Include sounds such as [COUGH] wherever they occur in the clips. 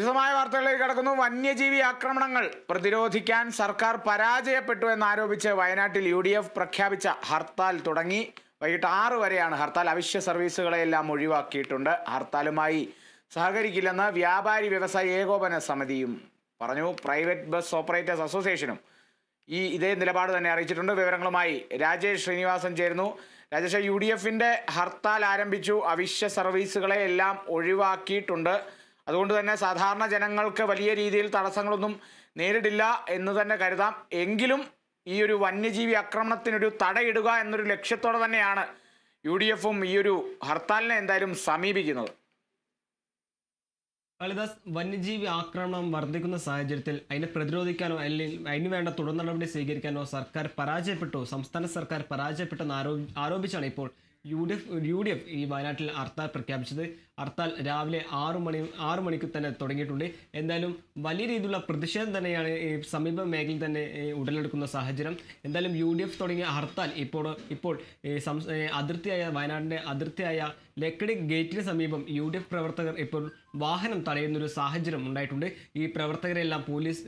വിശദമായ വാർത്തകളിലേക്ക് കടക്കുന്നു. വന്യജീവി ആക്രമണങ്ങൾ പ്രതിരോധിക്കാൻ സർക്കാർ പരാജയപ്പെട്ടു എന്നാരോപിച്ച് വയനാട്ടിൽ യു ഡി എഫ് പ്രഖ്യാപിച്ച ഹർത്താൽ തുടങ്ങി. വൈകിട്ട് ആറ് വരെയാണ് ഹർത്താൽ. അവശ്യ സർവീസുകളെല്ലാം ഒഴിവാക്കിയിട്ടുണ്ട്. ഹർത്താലുമായി സഹകരിക്കില്ലെന്ന് വ്യാപാരി വ്യവസായ ഏകോപന സമിതിയും പറഞ്ഞു. പ്രൈവറ്റ് ബസ് ഓപ്പറേറ്റേഴ്സ് അസോസിയേഷനും ഈ ഇതേ നിലപാട് തന്നെ അറിയിച്ചിട്ടുണ്ട്. വിവരങ്ങളുമായി രാജേഷ് ശ്രീനിവാസൻ ചേരുന്നു. രാജേഷ് യു ഡി എഫിന്റെ ഹർത്താൽ ആരംഭിച്ചു. അവശ്യ സർവീസുകളെ എല്ലാം ഒഴിവാക്കിയിട്ടുണ്ട്. അതുകൊണ്ട് തന്നെ സാധാരണ ജനങ്ങൾക്ക് വലിയ രീതിയിൽ തടസ്സങ്ങളൊന്നും നേരിടില്ല എന്ന് തന്നെ കരുതാം. എങ്കിലും ഈ ഒരു വന്യജീവി ആക്രമണത്തിനൊരു തടയിടുക എന്നൊരു ലക്ഷ്യത്തോടെ തന്നെയാണ് യു ഡി എഫും ഈ ഒരു ഹർത്താലിനെ എന്തായാലും സമീപിക്കുന്നത്. കാളിദാസ് വന്യജീവി ആക്രമണം വർദ്ധിക്കുന്ന സാഹചര്യത്തിൽ അതിനെ പ്രതിരോധിക്കാനോ അല്ലെങ്കിൽ അതിന് വേണ്ട തുടർ നടപടി സ്വീകരിക്കാനോ സർക്കാർ പരാജയപ്പെട്ടു സംസ്ഥാന സർക്കാർ പരാജയപ്പെട്ടെന്ന് ആരോപി ആരോപിച്ചാണ് ഇപ്പോൾ U D F U D F ഈ വയനാട്ടിൽ ഹർത്താൽ പ്രഖ്യാപിച്ചത്. ഹർത്താൽ രാവിലെ ആറു മണി ആറു മണിക്ക് തന്നെ തുടങ്ങിയിട്ടുണ്ട്. എന്തായാലും വലിയ രീതിയിലുള്ള പ്രതിഷേധം തന്നെയാണ് ഈ സമീപ മേഖലയിൽ തന്നെ ഉടലെടുക്കുന്ന സാഹചര്യം. എന്തായാലും യു ഡി എഫ് തുടങ്ങിയ ഹർത്താൽ ഇപ്പോൾ ഇപ്പോൾ അതിർത്തിയായ വയനാടിന്റെ അതിർത്തിയായ ലക്കടി ഗേറ്റിന് സമീപം യു ഡി എഫ് പ്രവർത്തകർ ഇപ്പോൾ വാഹനം തടയുന്നൊരു സാഹചര്യം ഉണ്ടായിട്ടുണ്ട്. ഈ പ്രവർത്തകരെല്ലാം പോലീസ്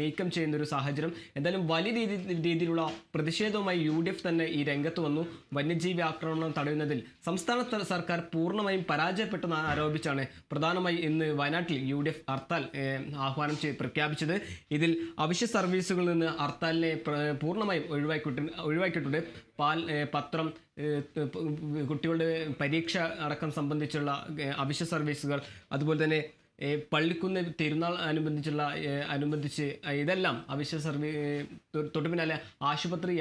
നീക്കം ചെയ്യുന്നൊരു സാഹചര്യം. എന്തായാലും വലിയ രീതി രീതിയിലുള്ള പ്രതിഷേധവുമായി യു ഡി എഫ് തന്നെ ഈ രംഗത്ത് വന്നു. വന്യജീവി ആക്രമണം തടയുന്നതിൽ സംസ്ഥാന സർക്കാർ പൂർണമായും പരാജയപ്പെട്ടെന്ന് ആരോപിച്ചാണ് പ്രധാനമായി ഇന്ന് വയനാട്ടിൽ യു ഡി എഫ് ഹർത്താൽ ആഹ്വാനം ചെയ്ത് പ്രഖ്യാപിച്ചത്. ഇതിൽ അവശ്യ സർവീസുകളിൽ നിന്ന് ഹർത്താലിനെ പൂർണമായും ഒഴിവാക്കിയിട്ടുണ്ട് ഒഴിവാക്കിയിട്ടുണ്ട്. പാൽ പത്രം കുട്ടികളുടെ പരീക്ഷ അടക്കം സംബന്ധിച്ചുള്ള അവശ്യ സർവീസുകൾ അതുപോലെ തന്നെ പള്ളിക്കുന്ന് തിരുനാൾ അനുബന്ധിച്ചുള്ള അനുബന്ധിച്ച് ഇതെല്ലാം അവശ്യ സർവീ തൊട്ടു പിന്നാലെ ആശുപത്രി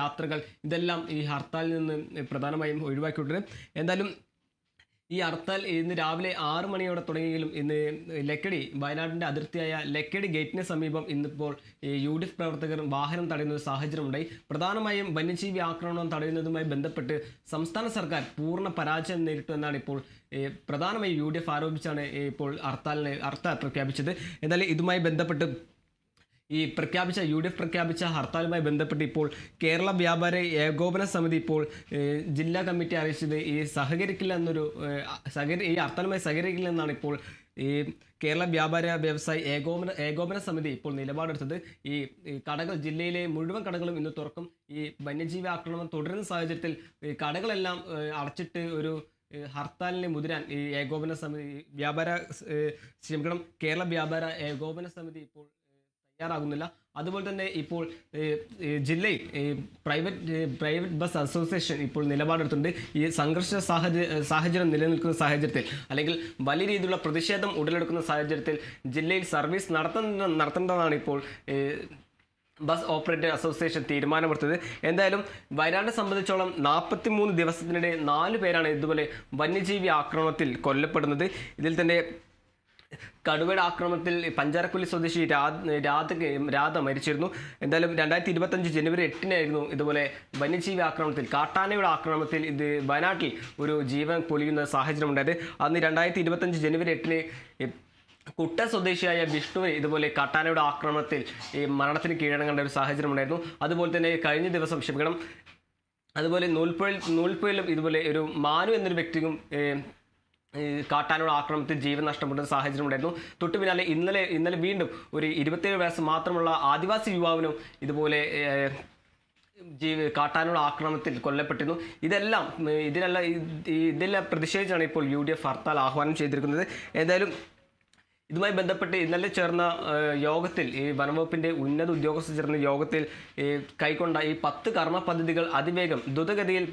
യാത്രകൾ ഇതെല്ലാം ഈ ഹർത്താലിൽ നിന്ന് പ്രധാനമായും ഒഴിവാക്കിയിട്ടുണ്ട്. എന്തായാലും ഈ ഹർത്താൽ ഇന്ന് രാവിലെ ആറ് മണിയോടെ തുടങ്ങിയെങ്കിലും ഇന്ന് ലക്കടി വയനാടിന്റെ അതിർത്തിയായ ലക്കടി ഗേറ്റിന് സമീപം ഇന്നിപ്പോൾ യു ഡി എഫ് പ്രവർത്തകർ വാഹനം തടയുന്ന ഒരു സാഹചര്യമുണ്ടായി. പ്രധാനമായും വന്യജീവി ആക്രമണം തടയുന്നതുമായി ബന്ധപ്പെട്ട് സംസ്ഥാന സർക്കാർ പൂർണ പരാജയം നേരിട്ടു എന്നാണ് ഇപ്പോൾ പ്രധാനമായും യു ആരോപിച്ചാണ് ഇപ്പോൾ ഹർത്താലിനെ ഹർത്താൽ പ്രഖ്യാപിച്ചത്. എന്നാൽ ഇതുമായി ബന്ധപ്പെട്ട് ഈ പ്രഖ്യാപിച്ച യു ഡി എഫ് പ്രഖ്യാപിച്ച ഹർത്താലുമായി ബന്ധപ്പെട്ട് ഇപ്പോൾ കേരള വ്യാപാര ഏകോപന സമിതി ഇപ്പോൾ ജില്ലാ കമ്മിറ്റി അറിയിച്ചത് ഈ സഹകരിക്കില്ല എന്നൊരു സഹകരി ഈ ഹർത്താലുമായി സഹകരിക്കില്ല എന്നാണ് ഇപ്പോൾ ഈ കേരള വ്യാപാര വ്യവസായ ഏകോപന ഏകോപന സമിതി ഇപ്പോൾ നിലപാടെടുത്തത്. ഈ കടകൾ ജില്ലയിലെ മുഴുവൻ കടകളും ഇന്ന് തുറക്കും. ഈ വന്യജീവി ആക്രമണം തുടരുന്ന സാഹചര്യത്തിൽ കടകളെല്ലാം അടച്ചിട്ട് ഒരു ഹർത്താലിനെ മുതിരാൻ ഈ ഏകോപന സമിതി വ്യാപാര ക്ഷമിക്കണം കേരള വ്യാപാര ഏകോപന സമിതി ഇപ്പോൾ തയ്യാറാകുന്നില്ല. അതുപോലെ തന്നെ ഇപ്പോൾ ജില്ലയിൽ പ്രൈവറ്റ് പ്രൈവറ്റ് ബസ് അസോസിയേഷൻ ഇപ്പോൾ നിലപാടെടുത്തിട്ടുണ്ട്. ഈ സംഘർഷ സാഹചര്യ സാഹചര്യം നിലനിൽക്കുന്ന സാഹചര്യത്തിൽ അല്ലെങ്കിൽ വലിയ രീതിയിലുള്ള പ്രതിഷേധം ഉടലെടുക്കുന്ന സാഹചര്യത്തിൽ ജില്ലയിൽ സർവീസ് നടത്തുന്ന നടത്തേണ്ടതാണ് ഇപ്പോൾ ബസ് ഓപ്പറേറ്റർ അസോസിയേഷൻ തീരുമാനമെടുത്തത്. എന്തായാലും വയനാടിനെ സംബന്ധിച്ചോളം നാൽപ്പത്തി മൂന്ന് ദിവസത്തിനിടെ നാല് പേരാണ് ഇതുപോലെ വന്യജീവി ആക്രമണത്തിൽ കൊല്ലപ്പെടുന്നത്. ഇതിൽ തന്നെ കടുവയുടെ ആക്രമണത്തിൽ പഞ്ചാരക്കുല്ലി സ്വദേശി രാധ രാധ രാധ മരിച്ചിരുന്നു. എന്തായാലും രണ്ടായിരത്തി ഇരുപത്തഞ്ച് ജനുവരി എട്ടിനായിരുന്നു ഇതുപോലെ വന്യജീവി ആക്രമണത്തിൽ കാട്ടാനയുടെ ആക്രമണത്തിൽ ഇത് വയനാട്ടിൽ ഒരു ജീവൻ പൊലിയുന്ന സാഹചര്യം ഉണ്ടായത്. അന്ന് രണ്ടായിരത്തി ഇരുപത്തഞ്ച് ജനുവരി എട്ടിന് കുട്ട സ്വദേശിയായ വിഷ്ണുവിന് ഇതുപോലെ കാട്ടാനയുടെ ആക്രമണത്തിൽ ഈ മരണത്തിന് കീഴടങ്ങേണ്ട ഒരു സാഹചര്യം ഉണ്ടായിരുന്നു. അതുപോലെ തന്നെ കഴിഞ്ഞ ദിവസം ക്ഷമിക്കണം അതുപോലെ നൂൽപ്പുഴയിൽ നൂൽപ്പുഴയിലും ഇതുപോലെ ഒരു മാനു എന്നൊരു വ്യക്തിക്കും ഈ ആക്രമണത്തിൽ ജീവൻ നഷ്ടപ്പെട്ട സാഹചര്യം ഉണ്ടായിരുന്നു. തൊട്ടു പിന്നാലെ ഇന്നലെ ഇന്നലെ വീണ്ടും ഒരു ഇരുപത്തിയേഴ് വയസ്സ് മാത്രമുള്ള ആദിവാസി യുവാവിനും ഇതുപോലെ ജീവ കാട്ടാനുള്ള ആക്രമണത്തിൽ കൊല്ലപ്പെട്ടിരുന്നു. ഇതെല്ലാം ഇതിനെല്ലാം ഇതെല്ലാം പ്രതിഷേധിച്ചാണ് ഇപ്പോൾ യു ഡി എഫ് ഹർത്താൽ ആഹ്വാനം ചെയ്തിരിക്കുന്നത്. ഏതായാലും ഇതുമായി ബന്ധപ്പെട്ട് ഇന്നലെ ചേർന്ന യോഗത്തിൽ ഈ വനംവകുപ്പിന്റെ ഉന്നത ഉദ്യോഗസ്ഥർ ചേർന്ന യോഗത്തിൽ ഈ കൈക്കൊണ്ട ഈ പത്ത് കർമ്മ പദ്ധതികൾ അതിവേഗം ദ്രുതഗതിയിൽ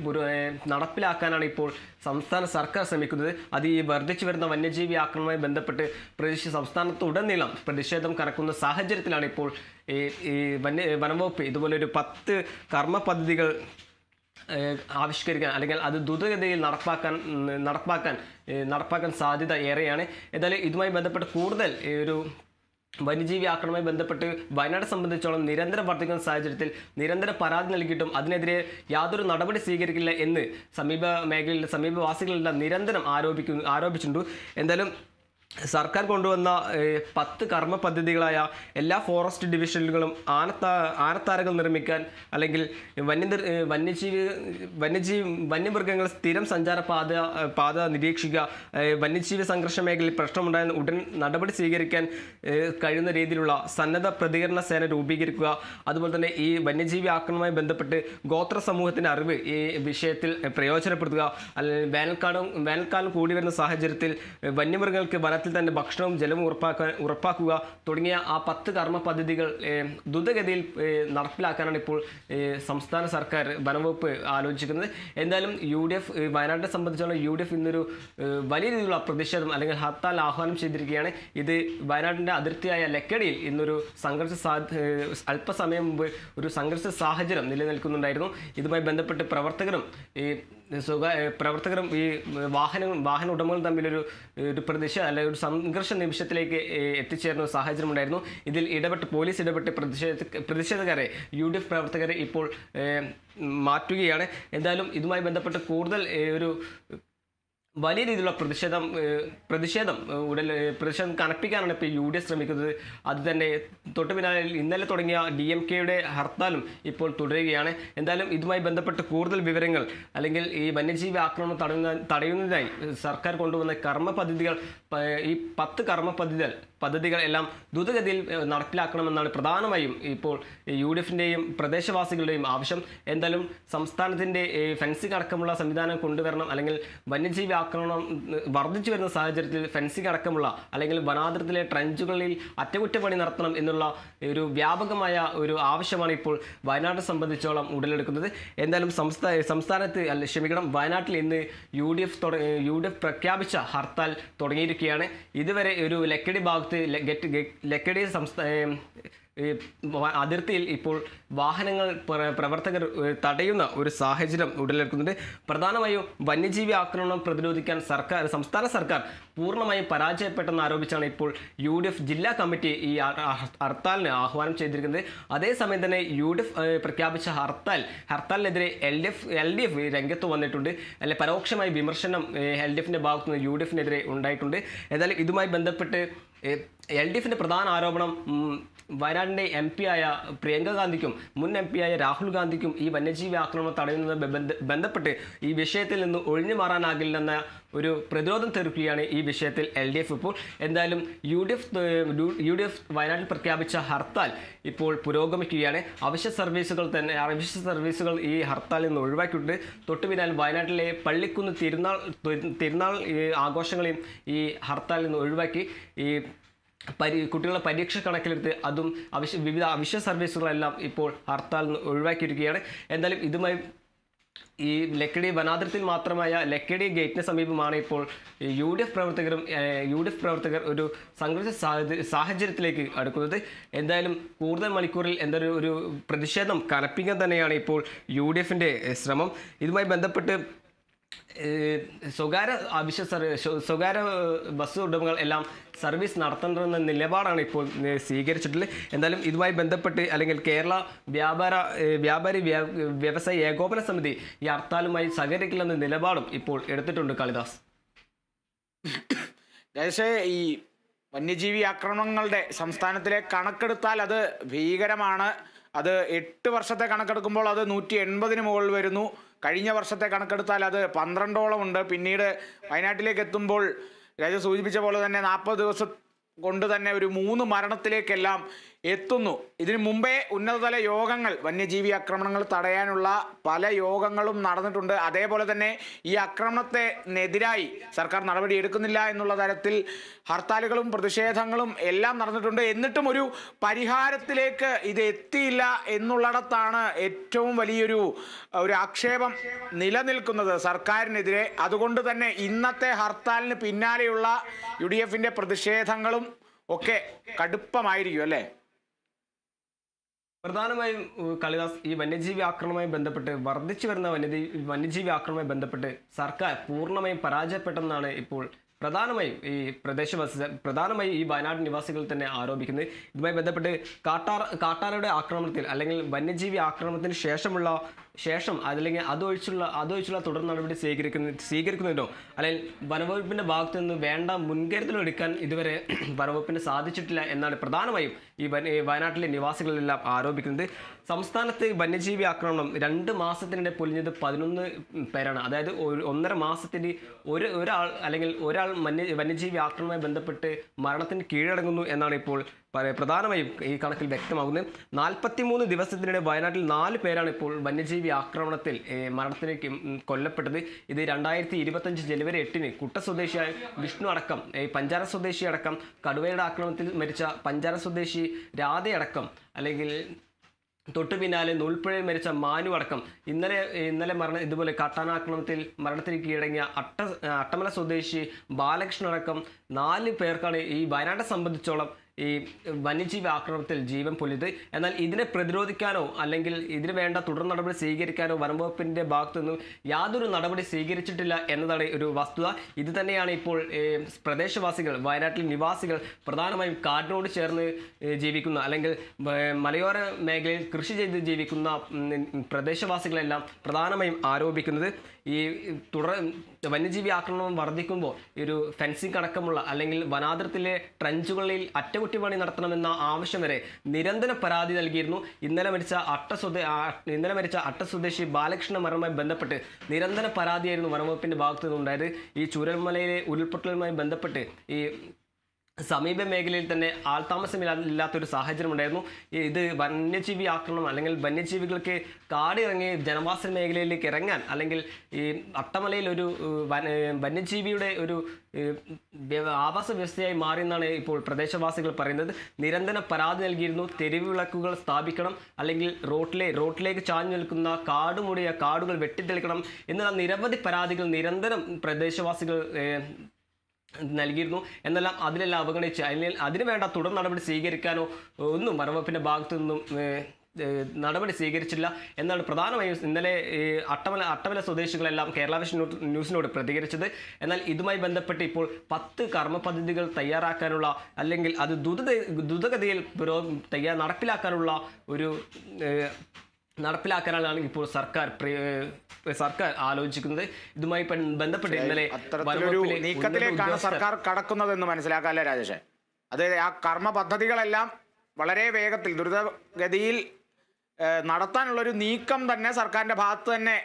നടപ്പിലാക്കാനാണ് ഇപ്പോൾ സംസ്ഥാന സർക്കാർ ശ്രമിക്കുന്നത്. അത് ഈ വർദ്ധിച്ചു വരുന്ന വന്യജീവി ആക്രമണവുമായി ബന്ധപ്പെട്ട് പ്രദേശ സംസ്ഥാനത്തുടനീളം പ്രതിഷേധം കറക്കുന്ന സാഹചര്യത്തിലാണ് ഇപ്പോൾ ഈ വന്യ വനംവകുപ്പ് ഇതുപോലെ ഒരു പത്ത് കർമ്മ പദ്ധതികൾ ആവിഷ്കരിക്കാൻ അല്ലെങ്കിൽ അത് ദ്രുതഗതിയിൽ നടപ്പാക്കാൻ നടപ്പാക്കാൻ നടപ്പാക്കാൻ സാധ്യത ഏറെയാണ്. ഏതായാലും ഇതുമായി ബന്ധപ്പെട്ട് കൂടുതൽ ഒരു വന്യജീവി ആക്രമണവുമായി ബന്ധപ്പെട്ട് വയനാട് സംബന്ധിച്ചോളം നിരന്തരം വർദ്ധിക്കുന്ന സാഹചര്യത്തിൽ നിരന്തരം പരാതി നൽകിയിട്ടും അതിനെതിരെ യാതൊരു നടപടി സ്വീകരിക്കില്ല എന്ന് സമീപ മേഖലയിലെ സമീപവാസികളെല്ലാം നിരന്തരം ആരോപിക്കുന്നു ആരോപിച്ചിട്ടുണ്ട്. എന്തായാലും സർക്കാർ കൊണ്ടുവന്ന പത്ത് കർമ്മ പദ്ധതികളായ എല്ലാ ഫോറസ്റ്റ് ഡിവിഷനുകളും ആനത്താ ആനത്താരകൾ നിർമ്മിക്കാൻ അല്ലെങ്കിൽ വന്യ വന്യജീവി വന്യജീവി വന്യമൃഗങ്ങൾ സ്ഥിരം സഞ്ചാര പാത പാത നിരീക്ഷിക്കുക വന്യജീവി സംഘർഷ മേഖലയിൽ പ്രശ്നമുണ്ടായാൽ ഉടൻ നടപടി സ്വീകരിക്കാൻ കഴിയുന്ന രീതിയിലുള്ള സന്നദ്ധ പ്രതികരണ സേന രൂപീകരിക്കുക. അതുപോലെ തന്നെ ഈ വന്യജീവി ആക്രമണവുമായി ബന്ധപ്പെട്ട് ഗോത്ര സമൂഹത്തിന്റെ അറിവ് ഈ വിഷയത്തിൽ പ്രയോജനപ്പെടുത്തുക. അല്ലെങ്കിൽ വേനൽക്കാലം വേനൽക്കാലം കൂടി വരുന്ന സാഹചര്യത്തിൽ വന്യമൃഗങ്ങൾക്ക് വന്യമൃഗങ്ങൾക്ക് വനത്തിൽ തന്നെ ഭക്ഷണവും ജലവും ഉറപ്പാക്കാൻ ഉറപ്പാക്കുക തുടങ്ങിയ ആ പത്ത് കർമ്മ പദ്ധതികൾ ദ്രുതഗതിയിൽ നടപ്പിലാക്കാനാണ് ഇപ്പോൾ സംസ്ഥാന സർക്കാർ വനംവകുപ്പ് ആലോചിക്കുന്നത്. എന്തായാലും യു ഡി എഫ് വയനാട്ടിനെ സംബന്ധിച്ചോളം യു ഡി എഫ് ഇന്നൊരു വലിയ രീതിയിലുള്ള പ്രതിഷേധം അല്ലെങ്കിൽ ഹർത്താൽ ആഹ്വാനം ചെയ്തിരിക്കുകയാണ്. ഇത് വയനാട്ടിന്റെ അതിർത്തിയായ ലക്കടിയിൽ ഇന്നൊരു സംഘർഷ അല്പസമയം മുമ്പ് ഒരു സംഘർഷ സാഹചര്യം നിലനിൽക്കുന്നുണ്ടായിരുന്നു. ഇതുമായി ബന്ധപ്പെട്ട് പ്രവർത്തകരും സ്വകാ പ്രവർത്തകരും ഈ വാഹനങ്ങൾ വാഹന ഉടമകളും തമ്മിലൊരു ഒരു പ്രതിഷേധ അല്ലെങ്കിൽ ഒരു സംഘർഷ നിമിഷത്തിലേക്ക് എത്തിച്ചേർന്ന സാഹചര്യം ഉണ്ടായിരുന്നു. ഇതിൽ ഇടപെട്ട് പോലീസ് ഇടപെട്ട് പ്രതിഷേധ പ്രതിഷേധക്കാരെ യു ഡി എഫ് പ്രവർത്തകരെ ഇപ്പോൾ മാറ്റുകയാണ്. എന്തായാലും ഇതുമായി ബന്ധപ്പെട്ട് കൂടുതൽ ഒരു വലിയ രീതിയിലുള്ള പ്രതിഷേധം പ്രതിഷേധം ഉടൻ പ്രതിഷേധം കനപ്പിക്കാനാണ് ഇപ്പോൾ യു ഡി എഫ് ശ്രമിക്കുന്നത്. അത് തന്നെ പിന്നാലെ ഇന്നലെ തുടങ്ങിയ ഡി എം കെയുടെ ഹർത്താലും ഇപ്പോൾ തുടരുകയാണ്. എന്തായാലും ഇതുമായി ബന്ധപ്പെട്ട് കൂടുതൽ വിവരങ്ങൾ അല്ലെങ്കിൽ ഈ വന്യജീവി ആക്രമണം തടയുന്ന തടയുന്നതിനായി സർക്കാർ കൊണ്ടുവന്ന കർമ്മ പദ്ധതികൾ ഈ പത്ത് കർമ്മ പദ്ധതികൾ പദ്ധതികൾ എല്ലാം ദ്രുതഗതിയിൽ നടപ്പിലാക്കണമെന്നാണ് പ്രധാനമായും ഇപ്പോൾ യു ഡി എഫിന്റെയും പ്രദേശവാസികളുടെയും ആവശ്യം. എന്തായാലും സംസ്ഥാനത്തിന്റെ ഫെൻസിംഗ് അടക്കമുള്ള സംവിധാനം കൊണ്ടുവരണം അല്ലെങ്കിൽ വന്യജീവി ആക്രമണം വർദ്ധിച്ചു വരുന്ന സാഹചര്യത്തിൽ ഫെൻസിംഗ് അടക്കമുള്ള അല്ലെങ്കിൽ വനാതിർത്തിലെ ട്രഞ്ചുകളിൽ അറ്റകുറ്റപ്പണി നടത്തണം എന്നുള്ള ഒരു വ്യാപകമായ ഒരു ആവശ്യമാണ് ഇപ്പോൾ വയനാട് സംബന്ധിച്ചോളം ഉടലെടുക്കുന്നത്. എന്തായാലും സംസ്ഥാന സംസ്ഥാനത്ത് അല്ല ക്ഷമിക്കണം വയനാട്ടിൽ ഇന്ന് U D F U D F പ്രഖ്യാപിച്ച ഹർത്താൽ തുടങ്ങിയിരിക്കുകയാണ്. ഇതുവരെ ഒരു ലക്കടി ഭാഗത്ത് ലെ- ഗെറ്റ് ഗെ- ലക്കടി സംസ്ഥാന അതിർത്തിയിൽ ഇപ്പോൾ വാഹനങ്ങൾ പ്രവർത്തകർ തടയുന്ന ഒരു സാഹചര്യം ഉടലെടുക്കുന്നുണ്ട്. പ്രധാനമായും വന്യജീവി ആക്രമണം പ്രതിരോധിക്കാൻ സർക്കാർ സംസ്ഥാന സർക്കാർ പൂർണമായും പരാജയപ്പെട്ടെന്ന് ആരോപിച്ചാണ് ഇപ്പോൾ യു ഡി എഫ് ജില്ലാ കമ്മിറ്റി ഈ ഹർത്താലിന് ആഹ്വാനം ചെയ്തിരിക്കുന്നത്. അതേസമയം തന്നെ യു ഡി എഫ് പ്രഖ്യാപിച്ച ഹർത്താൽ ഹർത്താലിനെതിരെ L D F L D F രംഗത്ത് വന്നിട്ടുണ്ട്. അല്ലെ പരോക്ഷമായി വിമർശനം എൽ ഡി എഫിന്റെ ഭാഗത്തുനിന്ന് യു ഡി എഫിനെതിരെ ഉണ്ടായിട്ടുണ്ട്. ഏതായാലും ഇതുമായി ബന്ധപ്പെട്ട് എൽ ഡി എഫിന്റെ പ്രധാന ആരോപണം വയനാടിന്റെ എം പി ആയ പ്രിയങ്ക ഗാന്ധിക്കും മുൻ എം പി ആയ രാഹുൽ ഗാന്ധിക്കും ഈ വന്യജീവി ആക്രമണം തടയുന്നത് ബന്ധപ്പെട്ട് ഈ വിഷയത്തിൽ നിന്ന് ഒഴിഞ്ഞു മാറാനാകില്ലെന്ന ഒരു പ്രതിരോധം തീർക്കുകയാണ് ഈ വിഷയത്തിൽ എൽ ഡി എഫ് ഇപ്പോൾ. എന്തായാലും U D F U D F വയനാട്ടിൽ പ്രഖ്യാപിച്ച ഹർത്താൽ ഇപ്പോൾ പുരോഗമിക്കുകയാണ്. അവശ്യ സർവീസുകൾ തന്നെ അവശ്യ സർവീസുകൾ ഈ ഹർത്താലിൽ നിന്ന് ഒഴിവാക്കിയിട്ടുണ്ട്. തൊട്ടു പിന്നാലെ വയനാട്ടിലെ പള്ളിക്കുന്ന് തിരുനാൾ തിരുനാൾ ആഘോഷങ്ങളെയും ഈ ഹർത്താലിൽ നിന്ന് ഒഴിവാക്കി. ഈ പരി കുട്ടികളുടെ പരീക്ഷ കണക്കിലെടുത്ത് അതും അവശ്യ വിവിധ അവശ്യ സർവീസുകളെല്ലാം ഇപ്പോൾ ഹർത്താൽ നിന്ന് ഒഴിവാക്കിയിരിക്കുകയാണ്. എന്തായാലും ഇതുമായി ഈ ലക്കിടി വനാതിർത്തിയിൽ മാത്രമായ ലക്കിടി ഗേറ്റിന് സമീപമാണ് ഇപ്പോൾ യു ഡി എഫ് പ്രവർത്തകരും യു ഡി എഫ് പ്രവർത്തകർ ഒരു സംഘർഷ സാഹചര്യ- സാഹചര്യത്തിലേക്ക് അടുക്കുന്നത്. എന്തായാലും കൂടുതൽ മണിക്കൂറിൽ എന്തൊരു ഒരു പ്രതിഷേധം കനപ്പിക്കാൻ തന്നെയാണ് ഇപ്പോൾ യു ഡി എഫിന്റെ ശ്രമം. ഇതുമായി ബന്ധപ്പെട്ട് സ്വകാര്യ ആവശ്യ സ്വകാര്യ ബസ് ഉടമകൾ എല്ലാം സർവീസ് നടത്തണമെന്ന നിലപാടാണ് ഇപ്പോൾ സ്വീകരിച്ചിട്ടുള്ളത്. എന്തായാലും ഇതുമായി ബന്ധപ്പെട്ട് അല്ലെങ്കിൽ കേരള വ്യാപാര വ്യാപാരി വ്യവസായ ഏകോപന സമിതി ഈ ഹർത്താലുമായി സഹകരിക്കില്ലെന്ന നിലപാടും ഇപ്പോൾ എടുത്തിട്ടുണ്ട് കാളിദാസ്. ഈ വന്യജീവി ആക്രമണങ്ങളുടെ സംസ്ഥാനത്തിലെ കണക്കെടുത്താൽ അത് ഭീകരമാണ്. അത് എട്ട് വർഷത്തെ കണക്കെടുക്കുമ്പോൾ അത് നൂറ്റി എൺപതിന് മുകളിൽ വരുന്നു. കഴിഞ്ഞ വർഷത്തെ കണക്കെടുത്താൽ അത് പന്ത്രണ്ടോളം ഉണ്ട് പിന്നീട് വയനാട്ടിലേക്ക് എത്തുമ്പോൾ രാജ സൂചിപ്പിച്ച പോലെ തന്നെ നാൽപ്പത് ദിവസം കൊണ്ട് തന്നെ ഒരു മൂന്ന് മരണത്തിലേക്കെല്ലാം എത്തുന്നു. ഇതിനു മുമ്പേ ഉന്നതതല യോഗങ്ങൾ വന്യജീവി ആക്രമണങ്ങൾ തടയാനുള്ള പല യോഗങ്ങളും നടന്നിട്ടുണ്ട്. അതേപോലെ തന്നെ ഈ ആക്രമണത്തിനെതിരായി സർക്കാർ നടപടി എടുക്കുന്നില്ല എന്നുള്ള തരത്തിൽ ഹർത്താലുകളും പ്രതിഷേധങ്ങളും എല്ലാം നടന്നിട്ടുണ്ട്. എന്നിട്ടും ഒരു പരിഹാരത്തിലേക്ക് ഇത് എത്തിയില്ല എന്നുള്ളിടത്താണ് ഏറ്റവും വലിയൊരു ഒരു ആക്ഷേപം നിലനിൽക്കുന്നത് സർക്കാരിനെതിരെ. അതുകൊണ്ട് തന്നെ ഇന്നത്തെ ഹർത്താലിന് പിന്നാലെയുള്ള യു ഡി എഫിന്റെ പ്രതിഷേധങ്ങളും ഒക്കെ കടുപ്പമായിരിക്കും അല്ലേ? പ്രധാനമായും കളിദാസ് ഈ വന്യജീവി ആക്രമണവുമായി ബന്ധപ്പെട്ട് വർദ്ധിച്ചു വരുന്ന വന്യജീവി വന്യജീവി ആക്രമണവുമായി ബന്ധപ്പെട്ട് സർക്കാർ പൂർണമായും പരാജയപ്പെട്ടെന്നാണ് ഇപ്പോൾ പ്രധാനമായും ഈ പ്രദേശവാസി പ്രധാനമായും ഈ വയനാട് നിവാസികൾ തന്നെ ആരോപിക്കുന്നത്. ഇതുമായി ബന്ധപ്പെട്ട് കാട്ടാർ കാട്ടാറയുടെ ആക്രമണത്തിൽ അല്ലെങ്കിൽ വന്യജീവി ആക്രമണത്തിന് ശേഷമുള്ള ശേഷം അതല്ലെങ്കിൽ അതൊഴിച്ചുള്ള അതൊഴിച്ചുള്ള തുടർ നടപടി സ്വീകരിക്കുന്ന സ്വീകരിക്കുന്നുണ്ടോ? അല്ലെങ്കിൽ വനവകുപ്പിന്റെ ഭാഗത്തു നിന്ന് വേണ്ട മുൻകരുതൽ എടുക്കാൻ ഇതുവരെ [CLEARS THROAT] വനവകുപ്പിന് സാധിച്ചിട്ടില്ല എന്നാണ് പ്രധാനമായും ഈ വയനാട്ടിലെ നിവാസികളെല്ലാം ആരോപിക്കുന്നത്. സംസ്ഥാനത്ത് വന്യജീവി ആക്രമണം രണ്ട് മാസത്തിനിടെ പൊലിഞ്ഞത് പതിനൊന്ന് പേരാണ്. അതായത് ഒന്നര മാസത്തിന് ഒരു ഒരാൾ അല്ലെങ്കിൽ ഒരാൾ വന്യ വന്യജീവി ആക്രമണവുമായി ബന്ധപ്പെട്ട് മരണത്തിന് കീഴടങ്ങുന്നു എന്നാണ് ഇപ്പോൾ പ്രധാനമായും ഈ കണക്കിൽ വ്യക്തമാകുന്നത് നാൽപ്പത്തിമൂന്ന് ദിവസത്തിനിടെ വയനാട്ടിൽ നാല് പേരാണ് ഇപ്പോൾ വന്യജീവി ആക്രമണത്തിൽ മരണത്തിലേക്ക് കൊല്ലപ്പെട്ടത്. ഇത് രണ്ടായിരത്തി ഇരുപത്തഞ്ച് ജനുവരി എട്ടിന് കുട്ട സ്വദേശിയായ വിഷ്ണു അടക്കം പഞ്ചാര സ്വദേശി അടക്കം കടുവയുടെ ആക്രമണത്തിൽ മരിച്ച പഞ്ചാര സ്വദേശി രാധയടക്കം അല്ലെങ്കിൽ തൊട്ടു പിന്നാലെ നൂൽപ്പുഴയിൽ മരിച്ച മാനു അടക്കം ഇന്നലെ ഇന്നലെ മരണം ഇതുപോലെ കാട്ടാനാക്രമണത്തിൽ മരണത്തിന് കീഴടങ്ങിയ അട്ട അട്ടമല സ്വദേശി ബാലകൃഷ്ണൻ അടക്കം നാല് പേർക്കാണ് ഈ വയനാട്ടെ സംബന്ധിച്ചോളം ഈ വന്യജീവി ആക്രമണത്തിൽ ജീവൻ പൊലിത്. എന്നാൽ ഇതിനെ പ്രതിരോധിക്കാനോ അല്ലെങ്കിൽ ഇതിന് വേണ്ട തുടർ നടപടി സ്വീകരിക്കാനോ വനംവകുപ്പിന്റെ ഭാഗത്തു നിന്നും യാതൊരു നടപടി സ്വീകരിച്ചിട്ടില്ല എന്നതാണ് ഒരു വസ്തുത. ഇത് തന്നെയാണ് ഇപ്പോൾ പ്രദേശവാസികൾ വയനാട്ടിൽ നിവാസികൾ പ്രധാനമായും കാടിനോട് ചേർന്ന് ജീവിക്കുന്ന അല്ലെങ്കിൽ മലയോര മേഖലയിൽ കൃഷി ചെയ്ത് ജീവിക്കുന്ന പ്രദേശവാസികളെല്ലാം പ്രധാനമായും ആരോപിക്കുന്നത്. ഈ തുടർ വന്യജീവി ആക്രമണം വർദ്ധിക്കുമ്പോൾ ഒരു ഫെൻസിങ് അടക്കമുള്ള അല്ലെങ്കിൽ വനാതിർത്തിലെ ട്രഞ്ചുകളിൽ അറ്റകുറ്റപ്പണി നടത്തണമെന്ന ആവശ്യം വരെ നിരന്തര പരാതി നൽകിയിരുന്നു. ഇന്നലെ മരിച്ച അട്ട സ്വദേ ഇന്നലെ മരിച്ച അട്ട സ്വദേശി ബാലകൃഷ്ണ മരണവുമായി ബന്ധപ്പെട്ട് നിരന്തര പരാതിയായിരുന്നു വനംവകുപ്പിന്റെ ഭാഗത്തു നിന്നുണ്ടായത് ഈ ചൂരൽമലയിലെ ഉരുൾപൊട്ടലുമായി ബന്ധപ്പെട്ട് ഈ സമീപ മേഖലയിൽ തന്നെ ആൾതാമസമില്ലാത്തൊരു സാഹചര്യം ഉണ്ടായിരുന്നു ഇത് വന്യജീവി ആക്രമണം അല്ലെങ്കിൽ വന്യജീവികൾക്ക് കാടിറങ്ങി ജനവാസ മേഖലയിലേക്ക് ഇറങ്ങാൻ അല്ലെങ്കിൽ ഈ അട്ടമലയിൽ ഒരു വന്യജീവിയുടെ ഒരു ആവാസ വ്യവസ്ഥയായി മാറിയെന്നാണ് ഇപ്പോൾ പ്രദേശവാസികൾ പറയുന്നത്. നിരന്തരം പരാതി നൽകിയിരുന്നു. തെരുവ് വിളക്കുകൾ സ്ഥാപിക്കണം അല്ലെങ്കിൽ റോട്ടിലെ റോട്ടിലേക്ക് ചാഞ്ഞു നിൽക്കുന്ന കാട് മൂടിയ കാടുകൾ വെട്ടിത്തെളിക്കണം എന്നുള്ള നിരവധി പരാതികൾ നിരന്തരം പ്രദേശവാസികൾ നൽകിയിരുന്നു. എന്നെല്ലാം അതിലെല്ലാം അവഗണിച്ച് അല്ലെങ്കിൽ അതിനു വേണ്ട തുടർ നടപടി സ്വീകരിക്കാനോ ഒന്നും വനവകുപ്പിന്റെ ഭാഗത്തു നിന്നും നടപടി സ്വീകരിച്ചില്ല എന്നാണ് പ്രധാനമായും ഇന്നലെ അട്ടമല അട്ടമല സ്വദേശികളെല്ലാം കേരള വിഷൻ ന്യൂസിനോട് പ്രതികരിച്ചത്. എന്നാൽ ഇതുമായി ബന്ധപ്പെട്ട് ഇപ്പോൾ പത്ത് കർമ്മ പദ്ധതികൾ തയ്യാറാക്കാനുള്ള അല്ലെങ്കിൽ അത് ദ്രുത ദ്രുതഗതിയിൽ തയ്യാ നടപ്പിലാക്കാനുള്ള ഒരു നടപ്പിലാക്കാനാണ് ഇപ്പോൾ സർക്കാർ സർക്കാർ ആലോചിക്കുന്നത്. ഇതുമായി ബന്ധപ്പെട്ട് ഇന്നലെ നീക്കത്തിലേക്കാണ് സർക്കാർ കടക്കുന്നതെന്ന് മനസ്സിലാക്കാല്ലേ രാജേഷ്? അത് ആ കർമ്മ പദ്ധതികളെല്ലാം വളരെ വേഗത്തിൽ ദ്രുതഗതിയിൽ നടത്താനുള്ള നടത്താനുള്ളൊരു നീക്കം തന്നെ സർക്കാരിന്റെ ഭാഗത്ത് തന്നെ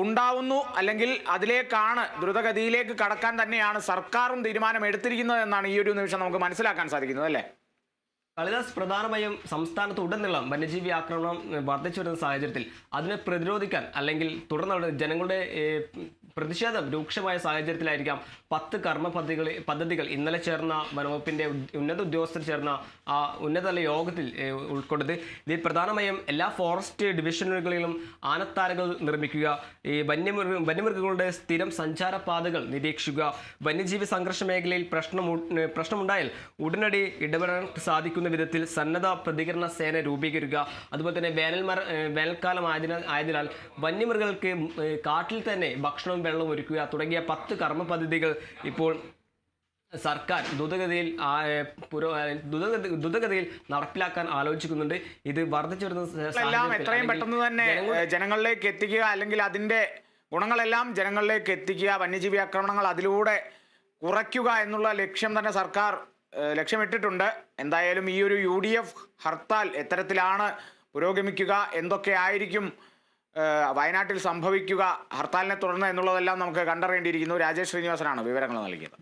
ഉണ്ടാവുന്നു. അല്ലെങ്കിൽ അതിലേക്കാണ് ദ്രുതഗതിയിലേക്ക് കടക്കാൻ തന്നെയാണ് സർക്കാരും തീരുമാനം എടുത്തിരിക്കുന്നത് എന്നാണ് ഈ ഒരു നിമിഷം നമുക്ക് മനസ്സിലാക്കാൻ സാധിക്കുന്നത് അല്ലേ? കാളിദാസ് പ്രധാനമായും സംസ്ഥാനത്ത് ഉടനീളം വന്യജീവി ആക്രമണം വർദ്ധിച്ചു വരുന്ന സാഹചര്യത്തിൽ അതിനെ പ്രതിരോധിക്കാൻ അല്ലെങ്കിൽ തുടർന്ന് ജനങ്ങളുടെ പ്രതിഷേധം രൂക്ഷമായ സാഹചര്യത്തിലായിരിക്കാം പത്ത് കർമ്മ പദ്ധതികൾ പദ്ധതികൾ ഇന്നലെ ചേർന്ന വനവകുപ്പിന്റെ ഉദ്യ- ഉന്നത ഉദ്യോഗസ്ഥർ ചേർന്ന ആ ഉന്നതതല യോഗത്തിൽ ഉൾക്കൊണ്ടത്. ഇതിൽ പ്രധാനമായും എല്ലാ ഫോറസ്റ്റ് ഡിവിഷനുകളിലും ആനത്താരകൾ നിർമ്മിക്കുക ഈ വന്യമൃഗ വന്യമൃഗങ്ങളുടെ സ്ഥിരം സഞ്ചാര പാതകൾ നിരീക്ഷിക്കുക വന്യജീവി സംഘർഷ മേഖലയിൽ പ്രശ്നം പ്രശ്നമുണ്ടായാൽ ഉടനടി ഇടപെടാൻ സാധിക്കുന്ന വിധത്തിൽ സന്നദ്ധ പ്രതികരണ സേന രൂപീകരിക്കുക. അതുപോലെ തന്നെ വേനൽ മര വേനൽക്കാലം ആയതിനാൽ ആയതിനാൽ വന്യമൃഗങ്ങൾക്ക് കാട്ടിൽ തന്നെ ഭക്ഷണവും വെള്ളവും ഒരുക്കുക തുടങ്ങിയ പത്ത് കർമ്മ പദ്ധതികൾ ഇപ്പോൾ സർക്കാർ ദ്രുതഗതിയിൽ പുരോ ദ്രുതഗതിയിൽ നടപ്പിലാക്കാൻ ആലോചിക്കുന്നുണ്ട്. ഇത് വർദ്ധിച്ചു വരുന്ന എത്രയും പെട്ടെന്ന് തന്നെ ജനങ്ങളിലേക്ക് എത്തിക്കുക അല്ലെങ്കിൽ അതിന്റെ ഗുണങ്ങളെല്ലാം ജനങ്ങളിലേക്ക് എത്തിക്കുക വന്യജീവി ആക്രമണങ്ങൾ അതിലൂടെ കുറയ്ക്കുക എന്നുള്ള ലക്ഷ്യം തന്നെ സർക്കാർ ലക്ഷ്യമിട്ടിട്ടുണ്ട്. എന്തായാലും ഈ ഒരു യു ഡി എഫ് ഹർത്താൽ എത്തരത്തിലാണ് പുരോഗമിക്കുക എന്തൊക്കെ ആയിരിക്കും വയനാട്ടിൽ സംഭവിക്കുക ഹർത്താലിനെ തുടർന്ന് എന്നുള്ളതെല്ലാം നമുക്ക് കണ്ടറിയേണ്ടിയിരിക്കുന്നു. രാജേഷ് ശ്രീനിവാസനാണ് വിവരങ്ങൾ നൽകിയത്.